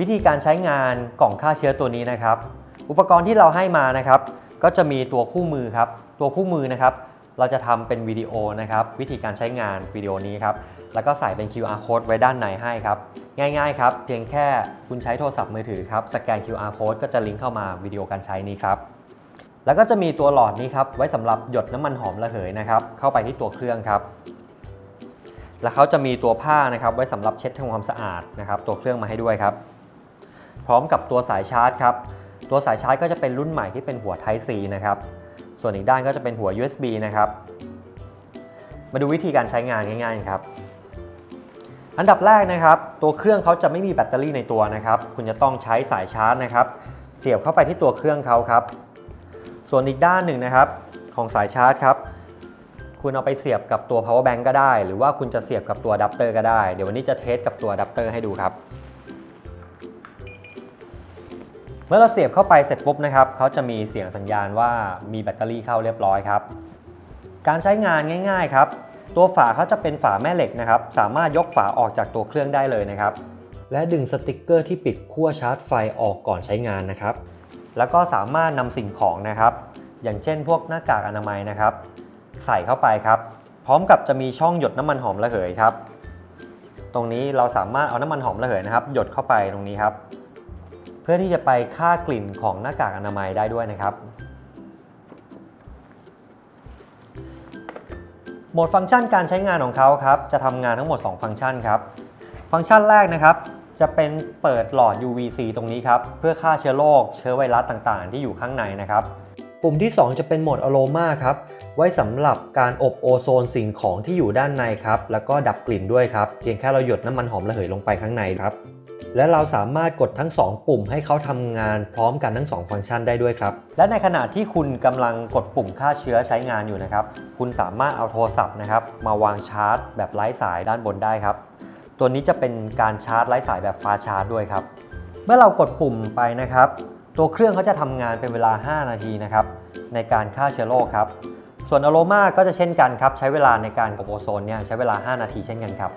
วิธีการใช้งานกล่องฆ่าเชื้อตัวนี้นะครับ อุปกรณ์ที่เราให้มานะครับ ก็จะมีตัวคู่มือครับ ตัวคู่มือนะครับ เราจะทำเป็นวิดีโอนะครับ วิธีการใช้งานวิดีโอนี้ครับ แล้วก็ใส่เป็น QR code ไว้ด้านในให้ครับ ง่ายๆครับ เพียงแค่คุณใช้โทรศัพท์มือถือครับ สแกน QR code ก็จะลิงก์เข้ามาวิดีโอการใช้นี้ครับ แล้วก็จะมีตัวหลอดนี้ครับ ไว้สำหรับหยดน้ำมันหอมระเหยนะครับ เข้าไปที่ตัวเครื่องครับแล้วเขาจะมีตัวผ้านะครับไว้สำหรับเช็ดทำความสะอาดนะครับ ตัวเครื่องมาให้ด้วยครับ พร้อมกับตัวสายชาร์จครับ ตัวสายชาร์จก็จะเป็นรุ่นใหม่ที่เป็นหัว Type C นะครับ ส่วนอีกด้านก็จะเป็นหัว USB นะครับ มาดูวิธีการใช้งานง่ายๆครับ อันดับแรกนะครับ ตัวเครื่องเขาจะไม่มีแบตเตอรี่ในตัวนะครับ คุณจะต้องใช้สายชาร์จนะครับ เสียบเข้าไปที่ตัวเครื่องเขาครับ ส่วนอีกด้านหนึ่งนะครับ ของสายชาร์จครับคุณเอาไปเสียบกับตัว power bank ก็ได้ หรือว่าคุณจะเสียบกับตัวอะแดปเตอร์ก็ได้ เดี๋ยววันนี้จะเทสกับตัวอะแดปเตอร์ให้ดูครับ เมื่อเราเสียบเข้าไปเสร็จปุ๊บนะครับเขาจะมีเสียงสัญญาณว่ามีแบตเตอรี่เข้าเรียบร้อยครับ การใช้งานง่ายๆครับ ตัวฝาเขาจะเป็นฝาแม่เหล็กนะครับ สามารถยกฝาออกจากตัวเครื่องได้เลยนะครับ และดึงสติกเกอร์ที่ปิดขั้วชาร์จไฟออกก่อนใช้งานนะครับ แล้วก็สามารถนำสิ่งของนะครับ อย่างเช่น พวกหน้ากากอนามัยนะครับ ใส่เข้าไปครับ พร้อมกับจะมีช่องหยดน้ำมันหอมระเหยครับ ตรงนี้เราสามารถเอาน้ำมันหอมระเหยนะครับ หยดเข้าไปตรงนี้ครับ เพื่อที่จะไปฆ่ากลิ่นของหน้ากากอนามัยได้ด้วยนะครับ โหมดฟังก์ชันการใช้งานของเขาครับ จะทำงานทั้งหมด 2 ฟังก์ชันครับ ฟังก์ชันแรกนะครับ จะเป็นเปิดหลอด UVC ตรงนี้ครับ เพื่อฆ่าเชื้อโรคเชื้อไวรัสต่างๆ ที่อยู่ข้างในนะครับ ปุ่มที่ 2 จะเป็นโหมดอโรมาครับไว้สำหรับการอบโอโซนสิ่งของที่อยู่ด้านในครับ แล้วก็ดับกลิ่นด้วยครับ เพียงแค่เราหยดน้ำมันหอมระเหยลงไปข้างในครับ และเราสามารถกดทั้ง 2 ปุ่มให้เขาทำงานพร้อมกันทั้ง 2 ฟังก์ชันได้ด้วยครับ และในขณะที่คุณกำลังกดปุ่มฆ่าเชื้อใช้งานอยู่นะครับ คุณสามารถเอาโทรศัพท์นะครับมาวางชาร์จ แบบไร้สายด้านบนได้ครับ ตัวนี้จะเป็นการชาร์จไร้สายแบบฟาชาร์จด้วยครับ เมื่อเรากดปุ่มไปนะครับ ตัวเครื่องเขาจะทำงานเป็นเวลา 5 นาทีนะครับในการฆ่าเชื้อโรคครับ ส่วนอโรมาก็จะเช่นกันครับ ใช้เวลาในการอบโอโซนเนี่ยใช้เวลา 5 นาทีเช่นกันครับ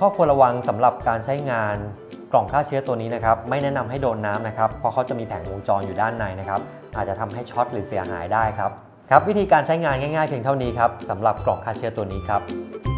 ข้อควรระวังสำหรับการใช้งานกล่องฆ่าเชื้อตัวนี้นะครับ ไม่แนะนำให้โดนน้ำนะครับ เพราะเขาจะมีแผงวงจรอยู่ด้านในนะครับ อาจจะทำให้ช็อตหรือเสียหายได้ครับ ครับ วิธีการใช้งานง่ายๆเพียงเท่านี้ครับสำหรับกล่องฆ่าเชื้อตัวนี้ครับ